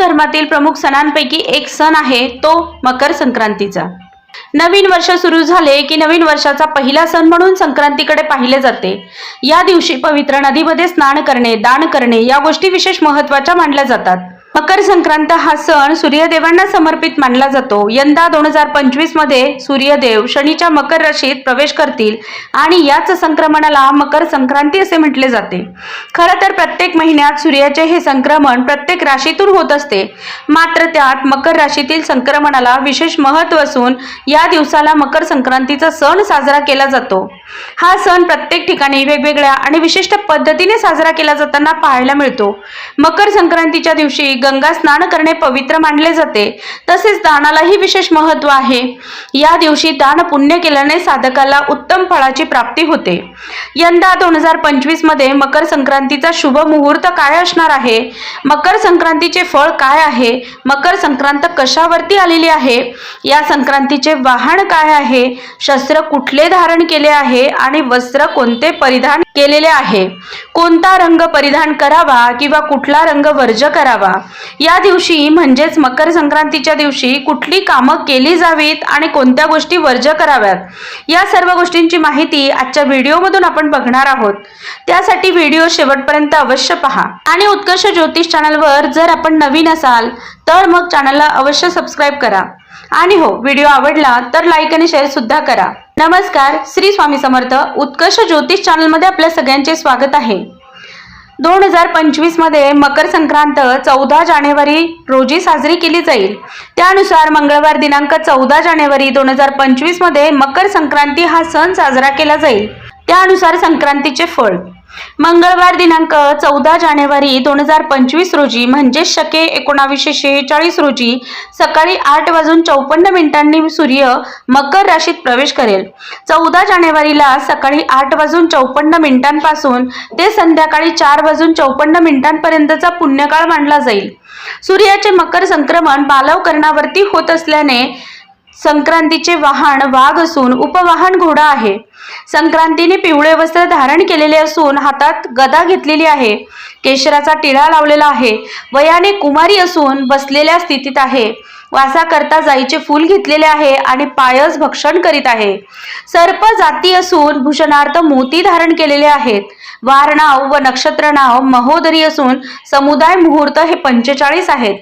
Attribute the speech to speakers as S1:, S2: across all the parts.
S1: धर्मातील प्रमुख सणांपैकी एक सण आहे तो मकर संक्रांतीचा. नवीन वर्ष सुरू झाले की नवीन वर्षाचा पहिला सण म्हणून संक्रांतीकडे पाहिले जाते. या दिवशी पवित्र नदीमध्ये स्नान करणे दान करणे या गोष्टी विशेष महत्त्वाच्या मानल्या जातात. मकर संक्रांत हा सण सूर्यदेवांना समर्पित मानला जातो. यंदा दोन हजार पंचवीसमध्ये सूर्यदेव शनीच्या मकर राशीत प्रवेश करतील आणि याच संक्रमणाला मकर संक्रांती असे म्हटले जाते. खरं तर प्रत्येक महिन्यात सूर्याचे हे संक्रमण प्रत्येक राशीतून होत असते. मात्र त्यात मकर राशीतील संक्रमणाला विशेष महत्त्व असून या दिवसाला मकर संक्रांतीचा सण साजरा केला जातो. हा सण प्रत्येक ठिकाणी वेगवेगळ्या आणि विशिष्ट पद्धतीने साजरा केला जाताना पाहायला मिळतो. मकर संक्रांतीच्या दिवशी गंगा स्नान करणे पवित्र मानले जाते. तसेच दानालाही विशेष महत्त्व आहे. या दिवशी दान पुण्य केल्याने साधकाला उत्तम फळाची प्राप्ती होते. यंदा दोन हजार पंचवीसमध्ये मकर संक्रांतीचा शुभ मुहूर्त काय असणार आहे? मकर संक्रांतीचे फळ काय आहे? मकर संक्रांत कशावरती आलेली आहे? या संक्रांतीचे वाहन काय आहे? शस्त्र कुठले धारण केले आहे? आणि वस्त्र कोणते परिधान केलेले आहे. कोणता रंग परिधान करावा किंवा कुठला रंग वर्ज करावा? या दिवशी म्हणजेच मकर संक्रांतीच्या दिवशी कुठली कामं केली जावीत आणि कोणत्या गोष्टी वर्ज कराव्यात? या सर्व गोष्टींची माहिती आजच्या व्हिडिओमधून आपण बघणार आहोत. त्यासाठी व्हिडिओ शेवटपर्यंत अवश्य पहा. आणि उत्कर्ष ज्योतिष चॅनलवर जर आपण नवीन असाल तर मग चॅनलला अवश्य सबस्क्राईब करा. आणि हो व्हिडिओ आवडला तर लाईक आणि शेअर सुद्धा करा. नमस्कार श्री स्वामी समर्थ उत्कर्ष ज्योतिष चॅनलमध्ये आपल्या सगळ्यांचे स्वागत आहे. दोन हजार पंचवीसमध्ये मकर संक्रांत चौदा जानेवारी रोजी साजरी केली जाईल. त्यानुसार मंगळवार दिनांक चौदा जानेवारी दोन हजार पंचवीसमध्ये मकर संक्रांती हा सण साजरा केला जाईल. त्यानुसार संक्रांतीचे फळ मंगळवार दिनांक चौदा जानेवारी दोन हजार पंचवीस रोजी म्हणजे शके एकोणावीसशे शेहेचाळीस रोजी सकाळी आठ वाजून चौपन्न मिनिटांनी सूर्य मकर राशीत प्रवेश करेल. चौदा जानेवारीला सकाळी आठ वाजून चौपन्न मिनिटांपासून ते संध्याकाळी चार वाजून चौपन्न मिनिटांपर्यंतचा पुण्यकाळ मानला जाईल. सूर्याचे मकर संक्रमण बालवकरणावरती होत असल्याने संक्रांतीचे वाहन वाघ असून उपवाहन घोडा आहे. संक्रांतीने पिवळे वस्त्र धारण केलेले असून हातात गदा घेतलेली आहे. केशराचा टिळा लावलेला आहे. वयाने कुमारी असून बसलेल्या स्थितीत आहे. वासा करता जाईचे फूल घेतलेले आहे आणि पायस भक्षण करीत आहे. सर्प जाती असून भूषणार्थ मोती धारण केलेले आहेत. वार नाव व नक्षत्र नाव महोदरी असून समुदाय मुहूर्त हे पंचेचाळीस आहेत.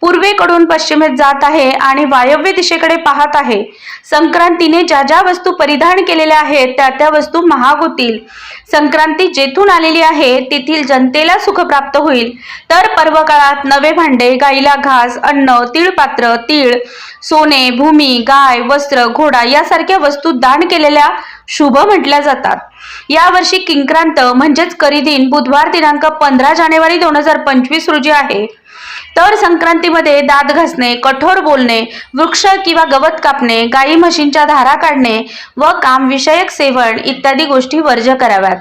S1: पूर्वेकडून पश्चिमेत जात आहे आणि वायव्य दिशेकडे पाहत आहे. संक्रांतीने ज्या ज्या वस्तू परिधान केलेल्या आहेत त्या त्या वस्तू महाग होतील. संक्रांती जेथून आलेली आहे तेथील जनतेला सुख प्राप्त होईल. तर पर्व काळात नवे भांडे गाईला घास अन्न तिळपात्र तीळ सोने भूमी गाय वस्त्र घोडा यासारख्या वस्तू दान केलेल्या शुभ म्हटल्या जातात. यावर्षी किंक्रांत म्हणजेच करीदिन बुधवार दिनांक पंधरा जानेवारी दोन हजार पंचवीस रोजी आहे. तर संक्रांतीमध्ये दात घासणे कठोर बोलणे वृक्ष किंवा गवत कापणे गाई म्हशींच्या धारा काढणे व कामविषयक सेवन इत्यादी गोष्टी वर्ज कराव्यात.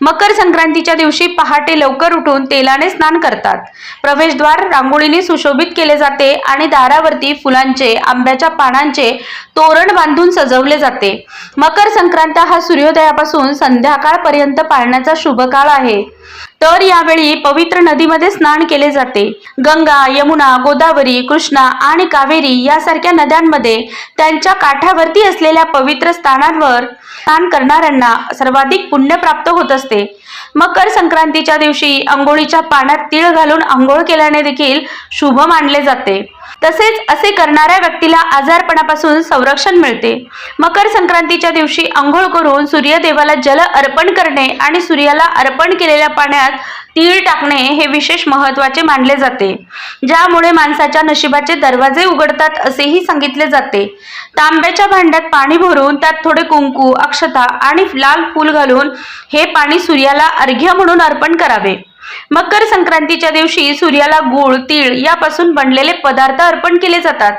S1: मकर संक्रांतीच्या दिवशी पहाटे लवकर उठून तेलाने स्नान करतात. प्रवेशद्वार रांगोळीने सुशोभित केले जाते आणि दारावरती फुलांचे आंब्याच्या पानांचे तोरण बांधून सजवले जाते. मकर संक्रांत हा सूर्योदयापासून संध्याकाळपर्यंत पाळण्याचा शुभ काळ आहे. तर यावेळी पवित्र नदीमध्ये स्नान केले जाते. गंगा यमुना गोदावरी कृष्णा आणि कावेरी यासारख्या नद्यांमध्ये त्यांच्या काठावरती असलेल्या पवित्र स्थानांवर स्नान करणाऱ्यांना सर्वाधिक पुण्य प्राप्त होते. असते. मकर संक्रांतीच्या दिवशी अंघोळीच्या पाण्यात तीळ घालून आंघोळ केल्याने देखील शुभ मानले जाते. तसेच असे करणाऱ्या व्यक्तीला आजारपणापासून संरक्षण मिळते. मकर संक्रांतीच्या दिवशी आंघोळ करून सूर्यदेवाला जल अर्पण करणे आणि सूर्याला अर्पण केलेल्या पाण्यात तीळ टाकणे हे विशेष महत्त्वाचे मानले जाते. ज्यामुळे माणसाच्या नशिबाचे दरवाजे उघडतात असेही सांगितले जाते. तांब्याच्या भांड्यात पाणी भरून त्यात थोडे कुंकू अक्षता आणि लाल फूल घालून हे पाणी सूर्याला अर्घ्य म्हणून अर्पण करावे. मकर संक्रांतीच्या दिवशी सूर्याला गुळ तीळ यापासून बनलेले पदार्थ अर्पण केले जातात.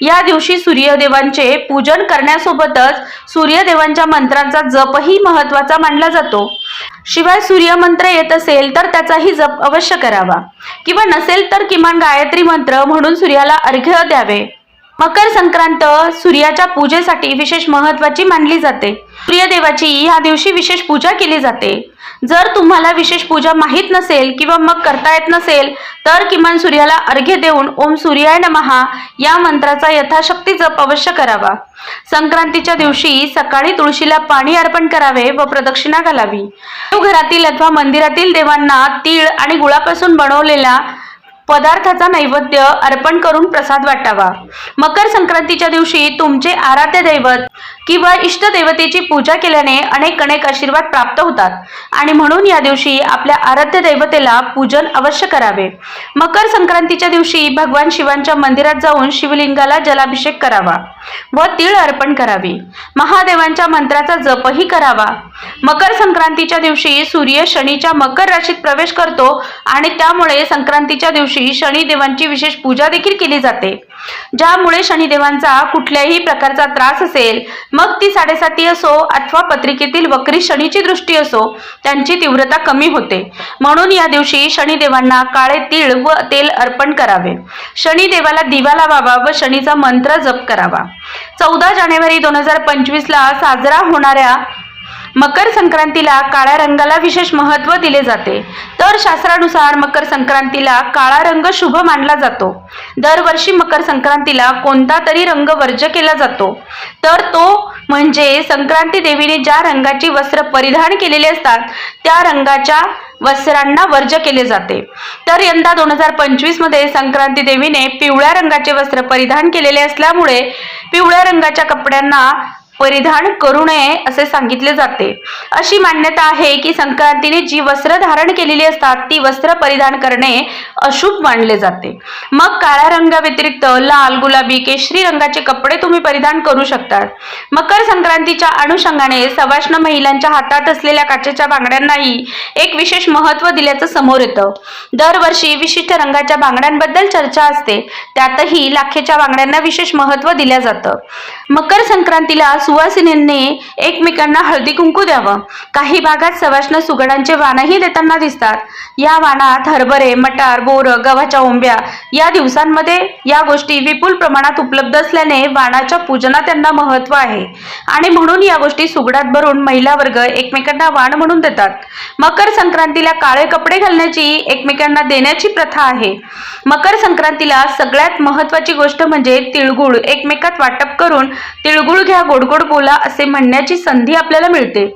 S1: या दिवशी सूर्यदेवांचे पूजन करण्यासोबतच सूर्यदेवांच्या मंत्रांचा जपही महत्त्वाचा मानला जातो. शिवाय सूर्यमंत्र येत असेल तर त्याचाही जप अवश्य करावा. किंवा नसेल तर किमान गायत्री मंत्र म्हणून सूर्याला अर्घ्य द्यावे. मकर संक्रांत सूर्याच्या पूजेसाठी विशेष महत्वाची मानली जाते. सूर्यदेवाची या दिवशी विशेष पूजा केली जाते. जर तुम्हाला विशेष पूजा माहीत नसेल किंवा मग करता येत नसेल तर किमान सूर्याला अर्घ्य देऊन ओम सूर्याय नमहा या मंत्राचा यथाशक्ती जप अवश्य करावा. संक्रांतीच्या दिवशी सकाळी तुळशीला पाणी अर्पण करावे व प्रदक्षिणा घालावी. घरातील अथवा मंदिरातील देवांना तीळ आणि गुळापासून बनवलेला पदार्थाचा नैवेद्य अर्पण करून प्रसाद वाटावा. मकर संक्रांतीच्या दिवशी तुमचे आराध्य दैवत किंवा इष्टदेवतेची पूजा केल्याने अनेक अनेक आशीर्वाद प्राप्त होतात. आणि म्हणून या दिवशी आपल्या आराध्य दैवतेला पूजन अवश्य करावे. मकर संक्रांतीच्या दिवशी भगवान शिवांच्या मंदिरात जाऊन शिवलिंगाला जलाभिषेक करावा व तीळ अर्पण करावी. महादेवांच्या मंत्राचा जपही करावा. मकर संक्रांतीच्या दिवशी सूर्य शनीच्या मकर राशीत प्रवेश करतो आणि त्यामुळे संक्रांतीच्या दिवशी शनिदेवांची विशेष पूजा देखील केली जाते. ज्यामुळे शनिदेवांचा कुठल्याही प्रकारचा त्रास असेल मग ती साडेसाती असो अथवा पत्रिकेतील वक्री शनीची दृष्टी असो त्यांची तीव्रता कमी होते. म्हणून या दिवशी शनिदेवांना काळे तीळ व तेल अर्पण करावे. शनिदेवाला दिवा लावावा व शनीचा मंत्र जप करावा. चौदा जानेवारी दोन हजार पंचवीसला साजरा होणाऱ्या मकर संक्रांतीला काळ्या रंगाला विशेष महत्त्व दिले जाते. तर शास्त्रानुसार मकर संक्रांतीला काळा रंग शुभ मानला जातो. दरवर्षी मकर संक्रांतीला कोणता तरी रंग वर्ज्य केला जातो. तर तो म्हणजे संक्रांती देवीने ज्या रंगाची वस्त्र परिधान केलेले असतात त्या रंगाच्या वस्त्रांना वर्ज केले जाते. तर यंदा दोन हजार पंचवीसमध्ये संक्रांती देवीने पिवळ्या रंगाचे वस्त्र परिधान केलेले असल्यामुळे पिवळ्या रंगाच्या कपड्यांना परिधान करू नये असे सांगितले जाते. अशी मान्यता आहे की संक्रांतीने जी वस्त्र धारण केलेली असतात ती वस्त्र परिधान करणे अशुभ मानले जाते. मग काळ्या रंगाव्यतिरिक्त लाल गुलाबी केशरी रंगाचे कपडे तुम्ही परिधान करू शकतात. मकर संक्रांतीच्या अनुषंगाने सवाष्ण महिलांच्या हातात असलेल्या काचेच्या बांगड्यांनाही एक विशेष महत्त्व दिल्याचं समोर येतं. दरवर्षी विशिष्ट रंगाच्या बांगड्यांबद्दल चर्चा असते. त्यातही लाखेच्या बांगड्यांना विशेष महत्त्व दिलं जातं. मकर संक्रांतीला सुवासिनींनी एकमेकांना हळदी कुंकू द्यावं. काही भागात सवाष्ण सुगडांचे वाणही देताना दिसतात. या वाणात हरभरे मटार बोर गव्हाच्या ओंब्या या दिवसांमध्ये या गोष्टी विपुल प्रमाणात उपलब्ध असल्याने वाणाच्या पूजनात त्यांना महत्त्व आहे. आणि म्हणून या गोष्टी सुगडात भरून महिला वर्ग एकमेकांना वाण म्हणून देतात. मकर संक्रांतीला काळे कपडे घालण्याची एकमेकांना देण्याची प्रथा आहे. मकर संक्रांतीला सगळ्यात महत्त्वाची गोष्ट म्हणजे तिळगुळ एकमेकात वाटप करून तिळगुळ घ्या गोड गोड बोला असे म्हणण्याची संधी आपल्याला मिळते.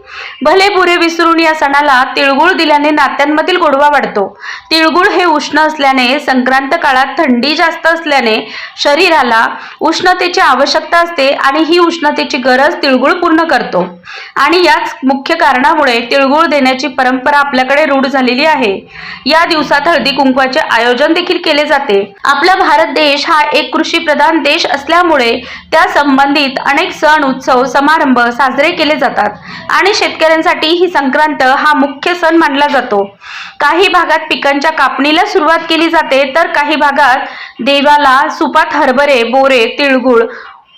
S1: भले पुरे विसरून या सणाला तिळगुळ दिल्याने नात्यांमधील गोडवा वाढतो. तिळगुळ हे उष्ण असल्याने संक्रांत काळात थंडी जास्त असल्याने शरीराला उष्णतेची आवश्यकता असते आणि ही उष्णतेची गरज तिळगुळ पूर्ण करतो. आणि याच मुख्य कारणामुळे तिळगुळ देण्याची परंपरा आपल्याकडे रूढ झालेली आहे. या दिवसात हळदी कुंकवाचे आयोजन देखील केले जाते. आपला भारत देश हा एक कृषी प्रधान देश असल्यामुळे त्या संबंधित अनेक सण उत्सव समारंभ साजरे केले जातात आणि शेतकऱ्यांसाठी ही संक्रांत हा मुख्य सण मानला जातो. काही भागात पिकांच्या कापणीला सुरुवात केली जाते तर काही भागात देवाला सुपात हरभरे बोरे तिळगुळ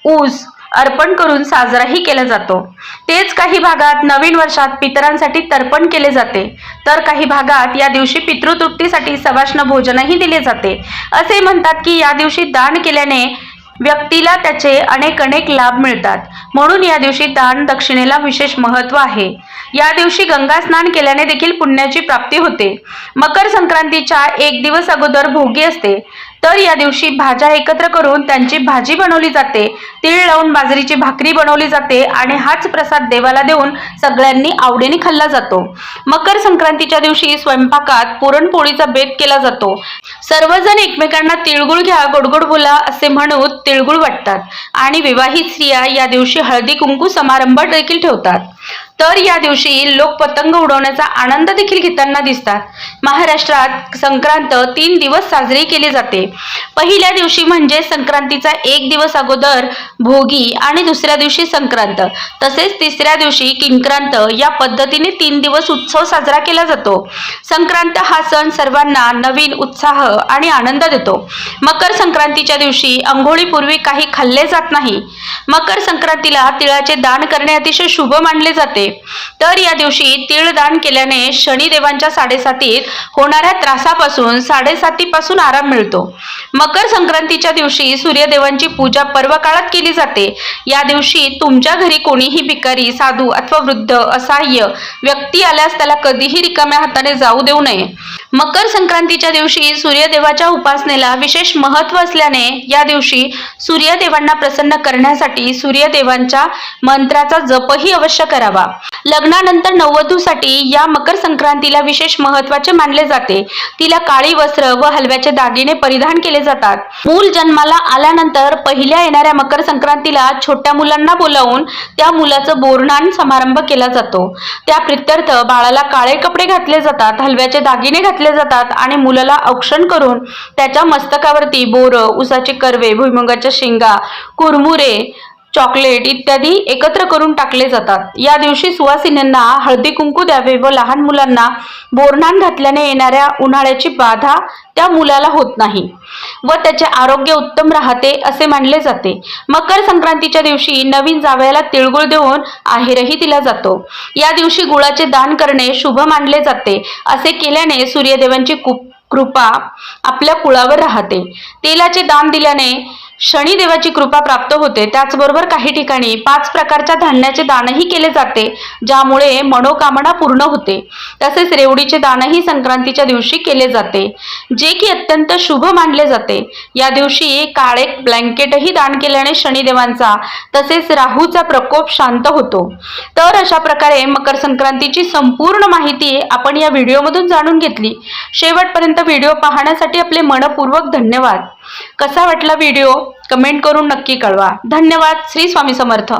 S1: ऊस अर्पण करून साजराही केला जातो. तेच काही भागात नवीन वर्षात पितरांसाठी तर्पण केले जाते. तर काही भागात या दिवशी पितृतृप्तीसाठी सवाष्ण भोजनही दिले जाते. असे म्हणतात की या दिवशी दान केल्याने व्यक्तीला त्याचे अनेक अनेक लाभ मिळतात. म्हणून या दिवशी दान दक्षिणेला विशेष महत्त्व आहे. या दिवशी गंगा स्नान केल्याने देखील पुण्याची प्राप्ती होते. मकर संक्रांतीच्या एक दिवस अगोदर भोगी असते. तर या दिवशी भाज्या एकत्र करून त्यांची भाजी बनवली जाते. तीळ लावून बाजरीची भाकरी बनवली जाते आणि हाच प्रसाद देवाला देऊन सगळ्यांनी आवडीने खाल्ला जातो. मकर संक्रांतीच्या दिवशी स्वयंपाकात पुरणपोळीचा बेत केला जातो. सर्वजण एकमेकांना तिळगुळ घ्या गोडगोड बोला असे म्हणून तिळगुळ वाटतात. आणि विवाहित स्त्रिया या दिवशी हळदी कुंकू समारंभ देखील ठेवतात. तर या दिवशी लोक पतंग उडवण्याचा आनंद देखील घेताना दिसतात. महाराष्ट्रात संक्रांत तीन दिवस साजरी केली जाते. पहिल्या दिवशी म्हणजे संक्रांतीचा एक दिवस अगोदर भोगी आणि दुसऱ्या दिवशी संक्रांत. तसेच तिसऱ्या दिवशी किंक्रांत या पद्धतीने तीन दिवस उत्सव साजरा केला जातो. संक्रांत हा सण सर्वांना नवीन उत्साह आणि आनंद देतो. मकर संक्रांतीच्या दिवशी अंघोळीपूर्वी काही खाल्ले जात नाही. मकर संक्रांतीला तिळाचे दान करणे अतिशय शुभ मानले जाते. तर या दिवशी तीळ दान केल्याने शनिदेवांच्या साडेसातीत होणाऱ्या त्रासापासून साडेसातीपासून आराम मिळतो. मकर संक्रांतीच्या दिवशी सूर्यदेवांची पूजा पर्व काळात केली जाते. या दिवशी तुमच्या घरी कोणीही भिकारी साधू अथवा वृद्ध असहाय्य व्यक्ती आल्यास त्याला कधीही रिकाम्या हाताने जाऊ देऊ नये. मकर संक्रांतीच्या दिवशी सूर्यदेवाच्या उपासनेला विशेष महत्त्व असल्याने या दिवशी सूर्यदेवांना प्रसन्न करण्यासाठी सूर्यदेवांच्या मंत्राचा जपही अवश्य करावा. लग्नानंतर नववधूसाठी या मकर संक्रांतीला विशेष महत्त्वाचे मानले जाते. तिला काळी वस्त्र व हलव्याचे दागिने परिधान केले जातात. मूल जन्माला आल्यानंतर पहिल्या येणाऱ्या मकर संक्रांतीला छोट्या मुलांना बोलावून त्या मुलाचं बोरणान समारंभ केला जातो. त्या प्रित्यर्थ बाळाला काळे कपडे घातले जातात हलव्याचे दागिने घातले जातात आणि मुलाला औक्षण करून त्याच्या मस्तकावरती बोरं उसाचे कर्वे भुईमुगाच्या शेंगा कुरमुरे चॉकलेट इत्यादी एकत्र करून टाकले जातात. या दिवशी सुवासिनींना हळदी कुंकू द्यावे व लहान मुलांना बोरणान घातल्याने येणाऱ्या उन्हाळ्याची बाधा त्या मुलाला होत नाही व त्याचे आरोग्य उत्तम राहते असे मानले जाते. मकर संक्रांतीच्या दिवशी नवीन जावयाला तिळगुळ देऊन आहेरही दिला जातो. या दिवशी गुळाचे दान करणे शुभ मानले जाते. असे केल्याने सूर्यदेवांची कृपा आपल्या कुळावर राहते. तेलाचे दान दिल्याने शनिदेवाची कृपा प्राप्त होते. त्याचबरोबर काही ठिकाणी पाच प्रकारच्या धान्याचे दानही केले जाते ज्यामुळे मनोकामना पूर्ण होते. तसेच रेवडीचे दानही संक्रांतीच्या दिवशी केले जाते जे की अत्यंत शुभ मानले जाते. या दिवशी काळे ब्लँकेटही दान केल्याने शनिदेवांचा तसेच राहूचा प्रकोप शांत होतो. तर अशा प्रकारे मकर संक्रांतीची संपूर्ण माहिती आपण या व्हिडिओमधून जाणून घेतली. शेवटपर्यंत व्हिडिओ पाहण्यासाठी आपले मनपूर्वक धन्यवाद. कसा वाटला व्हिडिओ कमेंट करून नक्की कळवा. धन्यवाद. श्री स्वामी समर्थ.